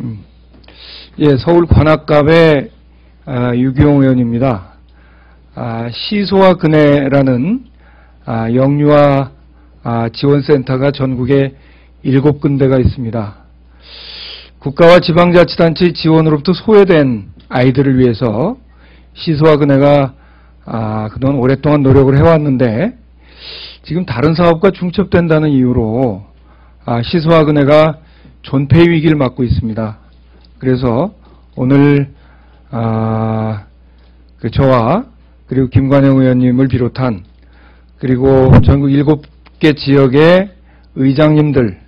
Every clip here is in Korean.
음. 예, 서울 관악갑의 아, 유기용 의원입니다. 아, 시소와 근해라는 아, 영유아 아, 지원센터가 전국에 일곱 군데가 있습니다. 국가와 지방자치단체 지원으로부터 소외된 아이들을 위해서 시소와 근해가 아, 그동안 오랫동안 노력을 해왔는데 지금 다른 사업과 중첩된다는 이유로 아, 시소와 근해가 존폐 위기를 맞고 있습니다. 그래서 오늘 아, 그 저와 그리고 김관영 의원님을 비롯한 그리고 전국 일곱 개 지역의 의장님들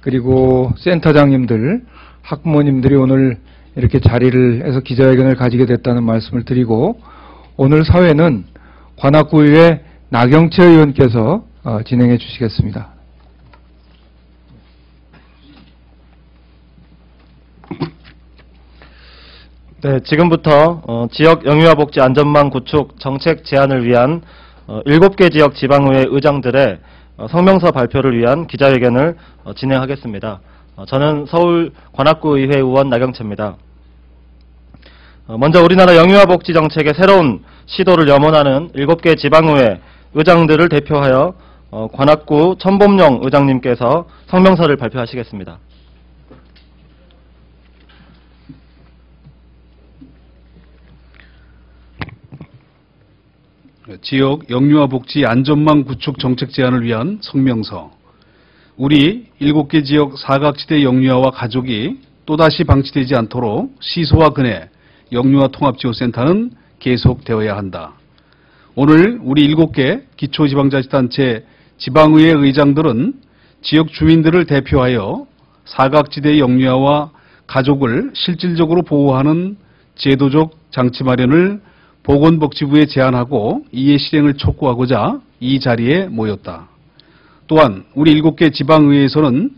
그리고 센터장님들 학부모님들이 오늘 이렇게 자리를 해서 기자회견을 가지게 됐다는 말씀을 드리고 오늘 사회는 관악구의회 나경채 의원께서 어, 진행해 주시겠습니다. 네, 지금부터 어, 지역 영유아 복지 안전망 구축 정책 제안을 위한 어, 7개 지역 지방의회 의장들의 어, 성명서 발표를 위한 기자회견을 어, 진행하겠습니다. 어, 저는 서울 관악구 의회 의원 나경채입니다. 어, 먼저 우리나라 영유아 복지 정책의 새로운 시도를 염원하는 7개 지방의회 의장들을 대표하여 어, 관악구 천범용 의장님께서 성명서를 발표하시겠습니다. 지역 영유아 복지 안전망 구축 정책 제안을 위한 성명서. 우리 7개 지역 사각지대 영유아와 가족이 또다시 방치되지 않도록 시소와 근해 영유아 통합지원센터는 계속되어야 한다. 오늘 우리 7개 기초지방자치단체 지방의회 의장들은 지역 주민들을 대표하여 사각지대 영유아와 가족을 실질적으로 보호하는 제도적 장치 마련을 보건복지부에 제안하고 이에 실행을 촉구하고자 이 자리에 모였다. 또한 우리 7개 지방의회에서는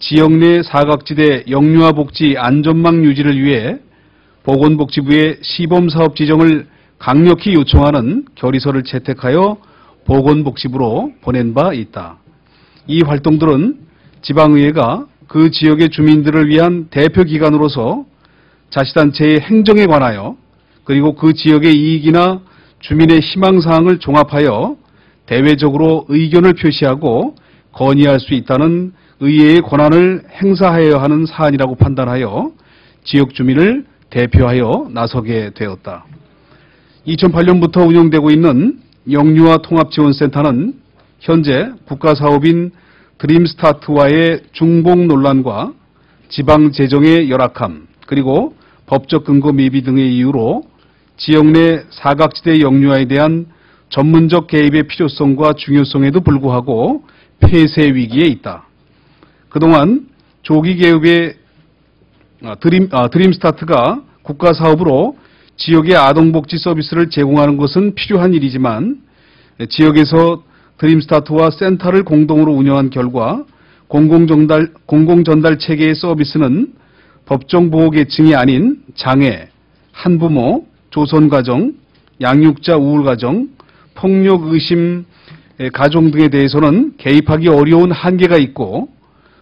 지역 내 사각지대 영유아 복지 안전망 유지를 위해 보건복지부의 시범사업 지정을 강력히 요청하는 결의서를 채택하여 보건복지부로 보낸 바 있다. 이 활동들은 지방의회가 그 지역의 주민들을 위한 대표기관으로서 자치단체의 행정에 관하여 그리고 그 지역의 이익이나 주민의 희망사항을 종합하여 대외적으로 의견을 표시하고 건의할 수 있다는 의회의 권한을 행사하여야 하는 사안이라고 판단하여 지역 주민을 대표하여 나서게 되었다. 2008년부터 운영되고 있는 영유아 통합지원센터는 현재 국가사업인 드림스타트와의 중복 논란과 지방 재정의 열악함 그리고 법적 근거 미비 등의 이유로 지역 내 사각지대 영유아에 대한 전문적 개입의 필요성과 중요성에도 불구하고 폐쇄 위기에 있다. 그동안 조기 개업의 아, 드림, 아, 드림스타트가 국가 사업으로 지역의 아동복지 서비스를 제공하는 것은 필요한 일이지만 지역에서 드림스타트와 센터를 공동으로 운영한 결과 공공전달, 공공전달 체계의 서비스는 법정 보호 계층이 아닌 장애, 한부모, 조선가정, 양육자 우울가정, 폭력 의심 가정 등에 대해서는 개입하기 어려운 한계가 있고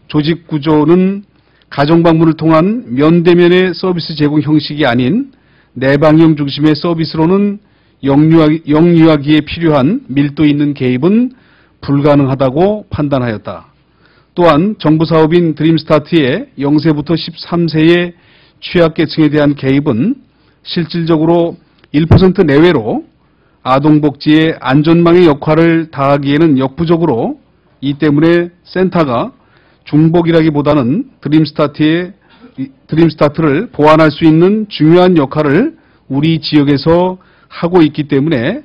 조직 구조는 가정방문을 통한 면대면의 서비스 제공 형식이 아닌 내방형 중심의 서비스로는 영유아, 기에 필요한 밀도 있는 개입은 불가능하다고 판단하였다. 또한 정부 사업인 드림스타트의 0세부터 13세의 취약계층에 대한 개입은 실질적으로 1% 내외로 아동복지의 안전망의 역할을 다하기에는 역부족으로 이 때문에 센터가 중복이라기보다는 드림스타트의 드림스타트를 보완할 수 있는 중요한 역할을 우리 지역에서 하고 있기 때문에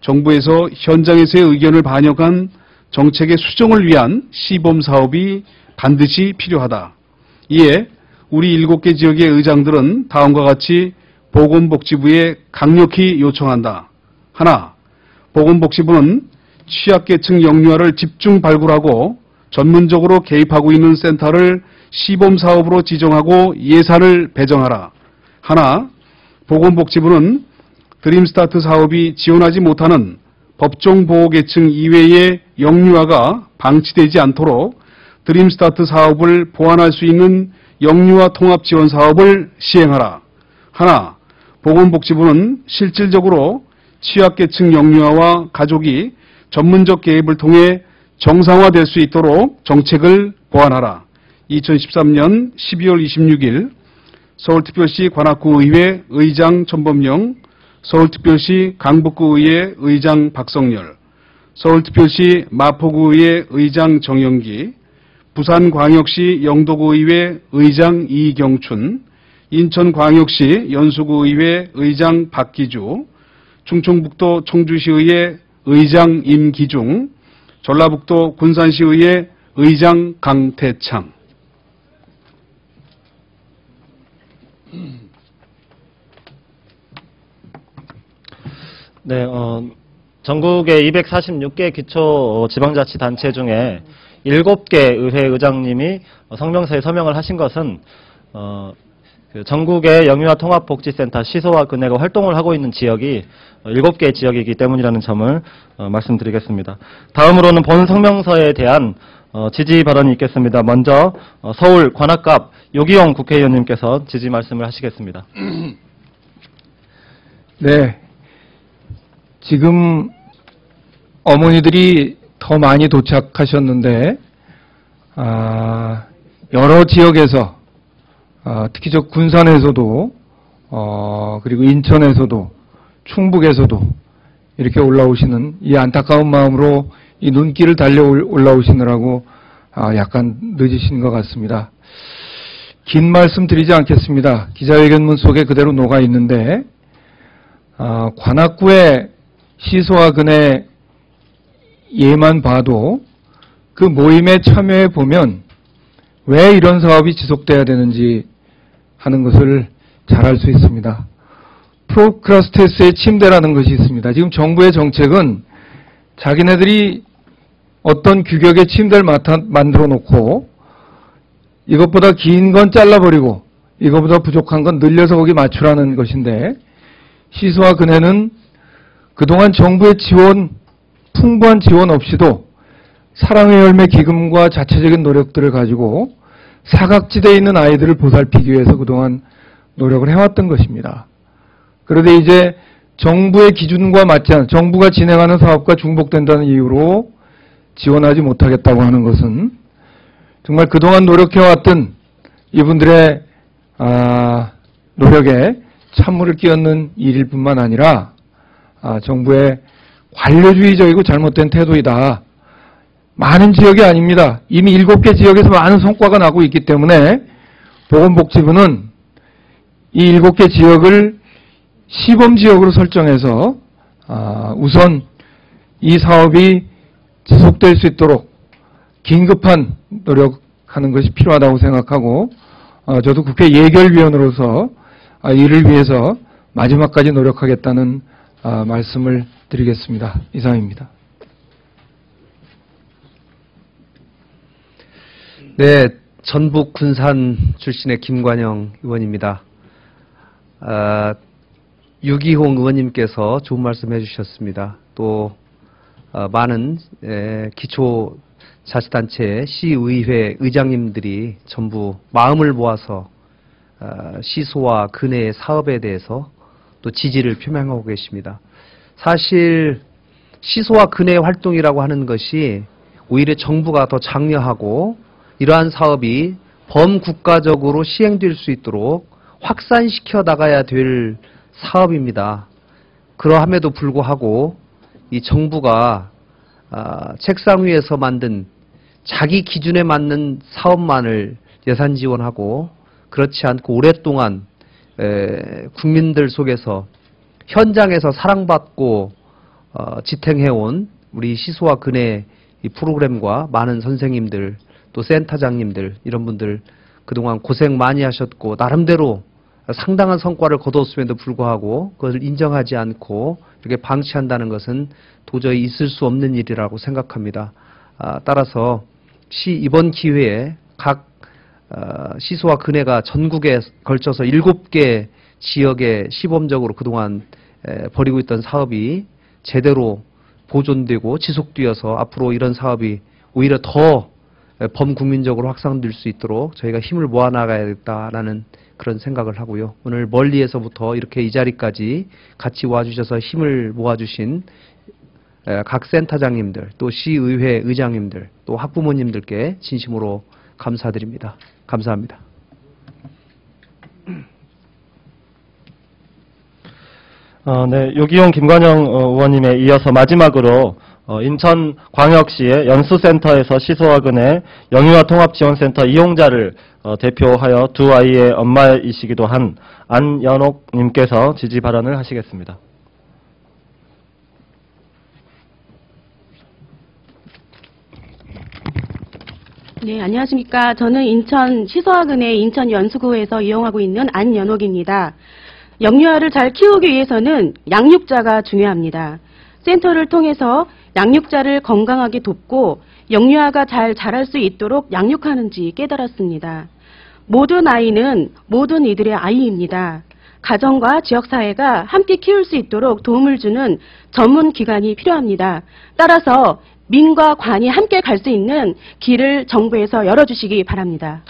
정부에서 현장에서의 의견을 반영한 정책의 수정을 위한 시범 사업이 반드시 필요하다. 이에 우리 7개 지역의 의장들은 다음과 같이 보건복지부에 강력히 요청한다. 하나, 보건복지부는 취약계층 영유아를 집중 발굴하고 전문적으로 개입하고 있는 센터를 시범사업으로 지정하고 예산을 배정하라. 하나, 보건복지부는 드림스타트 사업이 지원하지 못하는 법정보호계층 이외의 영유아가 방치되지 않도록 드림스타트 사업을 보완할 수 있는 영유아 통합 지원 사업을 시행하라. 하나, 보건복지부는 실질적으로 취약계층 영유아와 가족이 전문적 개입을 통해 정상화될 수 있도록 정책을 보완하라. 2013년 12월 26일 서울특별시 관악구의회 의장 전범영, 서울특별시 강북구의회 의장 박성열, 서울특별시 마포구의회 의장 정영기, 부산광역시 영도구의회 의장 이경춘, 인천광역시 연수구의회 의장 박기주, 충청북도 청주시의회 의장 임기중, 전라북도 군산시의회 의장 강태창. 네, 어, 전국의 246개 기초 지방자치단체 중에 7개 의회 의장님이 어, 성명서에 서명을 하신 것은 어, 그 전국의 영유아 통합복지센터 시소와 근혜가 활동을 하고 있는 지역이 7개 지역이기 때문이라는 점을 어, 말씀드리겠습니다. 다음으로는 본 성명서에 대한 어, 지지 발언이 있겠습니다. 먼저 어, 서울 관악갑 요기용 국회의원님께서 지지 말씀을 하시겠습니다. 네. 지금 어머니들이 더 많이 도착하셨는데, 아, 여러 지역에서, 아, 특히 저 군산에서도, 어, 그리고 인천에서도, 충북에서도 이렇게 올라오시는 이 안타까운 마음으로 이 눈길을 달려 올- 올라오시느라고 아, 약간 늦으신 것 같습니다. 긴 말씀 드리지 않겠습니다. 기자회견문 속에 그대로 녹아 있는데, 아, 관악구의 시소와 근의 예만 봐도 그 모임에 참여해 보면 왜 이런 사업이 지속돼야 되는지 하는 것을 잘 알 수 있습니다. 프로크라스테스의 침대라는 것이 있습니다. 지금 정부의 정책은 자기네들이 어떤 규격의 침대를 맡아- 만들어 놓고 이것보다 긴 건 잘라버리고 이것보다 부족한 건 늘려서 거기 맞추라는 것인데 시소와 근혜는 그동안 정부의 지원, 풍부한 지원 없이도 사랑의 열매 기금과 자체적인 노력들을 가지고 사각지대에 있는 아이들을 보살피기 위해서 그동안 노력을 해왔던 것입니다. 그런데 이제 정부의 기준과 맞지 않은, 정부가 진행하는 사업과 중복된다는 이유로 지원하지 못하겠다고 하는 것은 정말 그동안 노력해왔던 이분들의 아, 노력에 찬물을 끼얹는 일일 뿐만 아니라 아, 정부의 관료주의적이고 잘못된 태도이다. 많은 지역이 아닙니다. 이미 일곱 개 지역에서 많은 성과가 나고 있기 때문에 보건복지부는 이 일곱 개 지역을 시범 지역으로 설정해서 아, 우선 이 사업이 지속될 수 있도록 긴급한 노력하는 것이 필요하다고 생각하고 어, 저도 국회 예결위원으로서 아, 이를 위해서 마지막까지 노력하겠다는 아, 말씀을 드리겠습니다. 이상입니다. 네, 전북 군산 출신의 김관영 의원입니다. 아, 유기홍 의원님께서 좋은 말씀 해주셨습니다. 또 어, 많은 에, 기초 자치단체 시의회 의장님들이 전부 마음을 모아서 어, 시소와 근혜의 사업에 대해서 또 지지를 표명하고 계십니다. 사실 시소와 근혜 활동이라고 하는 것이 오히려 정부가 더 장려하고 이러한 사업이 범국가적으로 시행될 수 있도록 확산시켜 나가야 될 사업입니다. 그러함에도 불구하고 이 정부가 아, 책상 위에서 만든 자기 기준에 맞는 사업만을 예산 지원하고 그렇지 않고 오랫동안 에, 국민들 속에서 현장에서 사랑받고 어, 지탱해온 우리 시소와 근혜 이 프로그램과 많은 선생님들 또 센터장님들 이런 분들 그동안 고생 많이 하셨고 나름대로 상당한 성과를 거뒀음에도 불구하고 그것을 인정하지 않고 이렇게 방치한다는 것은 도저히 있을 수 없는 일이라고 생각합니다. 아, 따라서 시 이번 기회에 각 어, 시소와 근혜가 전국에 걸쳐서 일곱 개 지역에 시범적으로 그동안 에, 벌이고 있던 사업이 제대로 보존되고 지속되어서 앞으로 이런 사업이 오히려 더 에, 범국민적으로 확산될 수 있도록 저희가 힘을 모아 나가야겠다라는 그런 생각을 하고요. 오늘 멀리에서부터 이렇게 이 자리까지 같이 와주셔서 힘을 모아주신 에, 각 센터장님들, 또 시의회 의장님들, 또 학부모님들께 진심으로 감사드립니다. 감사합니다. 어, 네, 유기용 김관영 어, 의원님에 이어서 마지막으로 어, 인천광역시의 연수센터에서 시소학은의 영유아 통합지원센터 이용자를 어, 대표하여 두 아이의 엄마이시기도 한 안연옥님께서 지지 발언을 하시겠습니다. 네, 안녕하십니까. 저는 인천 시소학은의 인천 연수구에서 이용하고 있는 안연옥입니다. 영유아를 잘 키우기 위해서는 양육자가 중요합니다. 센터를 통해서 양육자를 건강하게 돕고 영유아가 잘 자랄 수 있도록 양육하는지 깨달았습니다. 모든 아이는 모든 이들의 아이입니다. 가정과 지역사회가 함께 키울 수 있도록 도움을 주는 전문 기관이 필요합니다. 따라서 민과 관이 함께 갈 수 있는 길을 정부에서 열어주시기 바랍니다.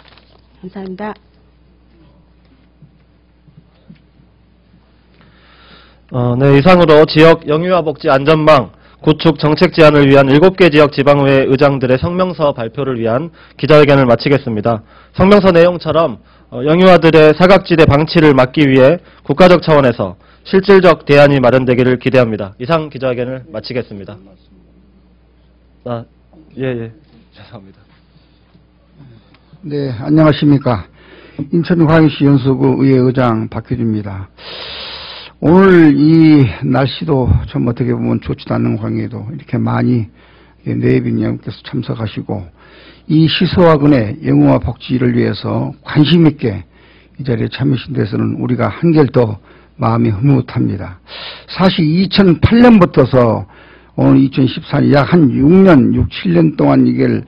감사합니다. 어, 네, 이상으로 지역 영유아 복지 안전망 구축 정책 제안을 위한 7개 지역 지방의회 의장들의 성명서 발표를 위한 기자회견을 마치겠습니다. 성명서 내용처럼 어, 영유아들의 사각지대 방치를 막기 위해 국가적 차원에서 실질적 대안이 마련되기를 기대합니다. 이상 기자회견을 마치겠습니다. 아, 예, 예. 죄송합니다. 네, 안녕하십니까. 인천광역시 연수구 의회 의장 박효주입니다. 오늘 이 날씨도 좀 어떻게 보면 좋지도 않는 광에도 이렇게 많이 내빈 여러분께서 참석하시고 이 시소학원의 영웅화 복지를 위해서 관심 있게 이 자리에 참여하신 데서는 우리가 한결 더 마음이 흐뭇합니다. 사실 2008년부터서 오늘 2014년 약 한 6년, 6, 7년 동안 이걸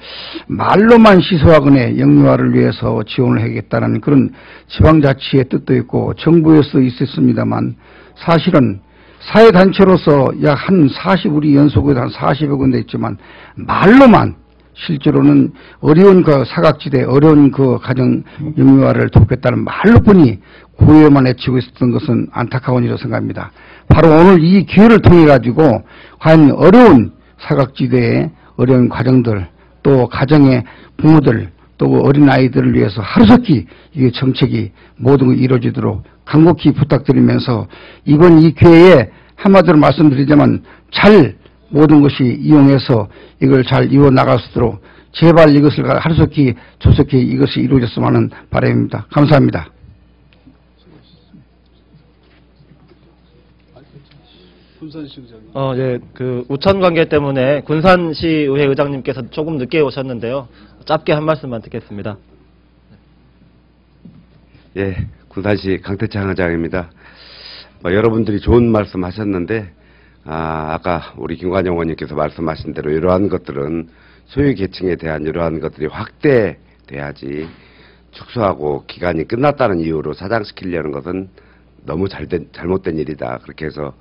말로만 시소학원의 영유아를 위해서 지원을 하겠다는 그런 지방자치의 뜻도 있고 정부에서 있었습니다만 사실은 사회단체로서 약 한 40, 우리 연속에도 한 40여 군데 있지만 말로만 실제로는 어려운 그 사각지대, 어려운 그 가정 영유아를 돕겠다는 말로뿐이 고해만 외치고 있었던 것은 안타까운 일이라고 생각합니다. 바로 오늘 이 기회를 통해 가지고 과연 어려운 사각지대의 어려운 가정들 또 가정의 부모들 또그 어린 아이들을 위해서 하루속히 이 정책이 모든 것이 이루어지도록 간곡히 부탁드리면서 이번 이 기회에 한마디로 말씀드리자면 잘 모든 것이 이용해서 이걸 잘 이루어 나갈 수 있도록 제발 이것을 하루속히 조속히 이것이 이루어졌으면 하는 바람입니다. 감사합니다. 군산시 의장님. 어, 예, 그 우천 관계 때문에 군산시 의회 의장님께서 조금 늦게 오셨는데요. 짧게 한 말씀만 듣겠습니다. 예, 군산시 강태창 의장입니다. 뭐 여러분들이 좋은 말씀 하셨는데, 아, 아까 우리 김관영 의원님께서 말씀하신 대로 이러한 것들은 소유 계층에 대한 이러한 것들이 확대돼야지 축소하고 기간이 끝났다는 이유로 사장시키려는 것은 너무 잘된, 잘못된 일이다. 그렇게 해서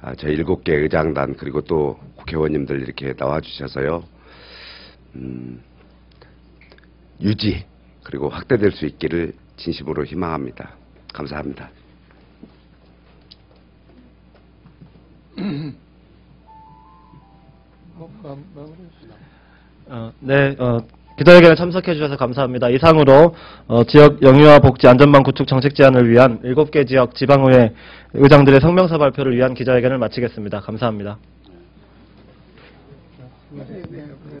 아, 저희 일곱 개 의장단 그리고 또 국회의원님들 이렇게 나와주셔서요. 음, 유지 그리고 확대될 수 있기를 진심으로 희망합니다. 감사합니다. 어, 네, 어, 기자회견에 참석해 주셔서 감사합니다. 이상으로 어, 지역 영유아 복지 안전망 구축 정책 제안을 위한 7개 지역 지방의회 의장들의 성명서 발표를 위한 기자회견을 마치겠습니다. 감사합니다.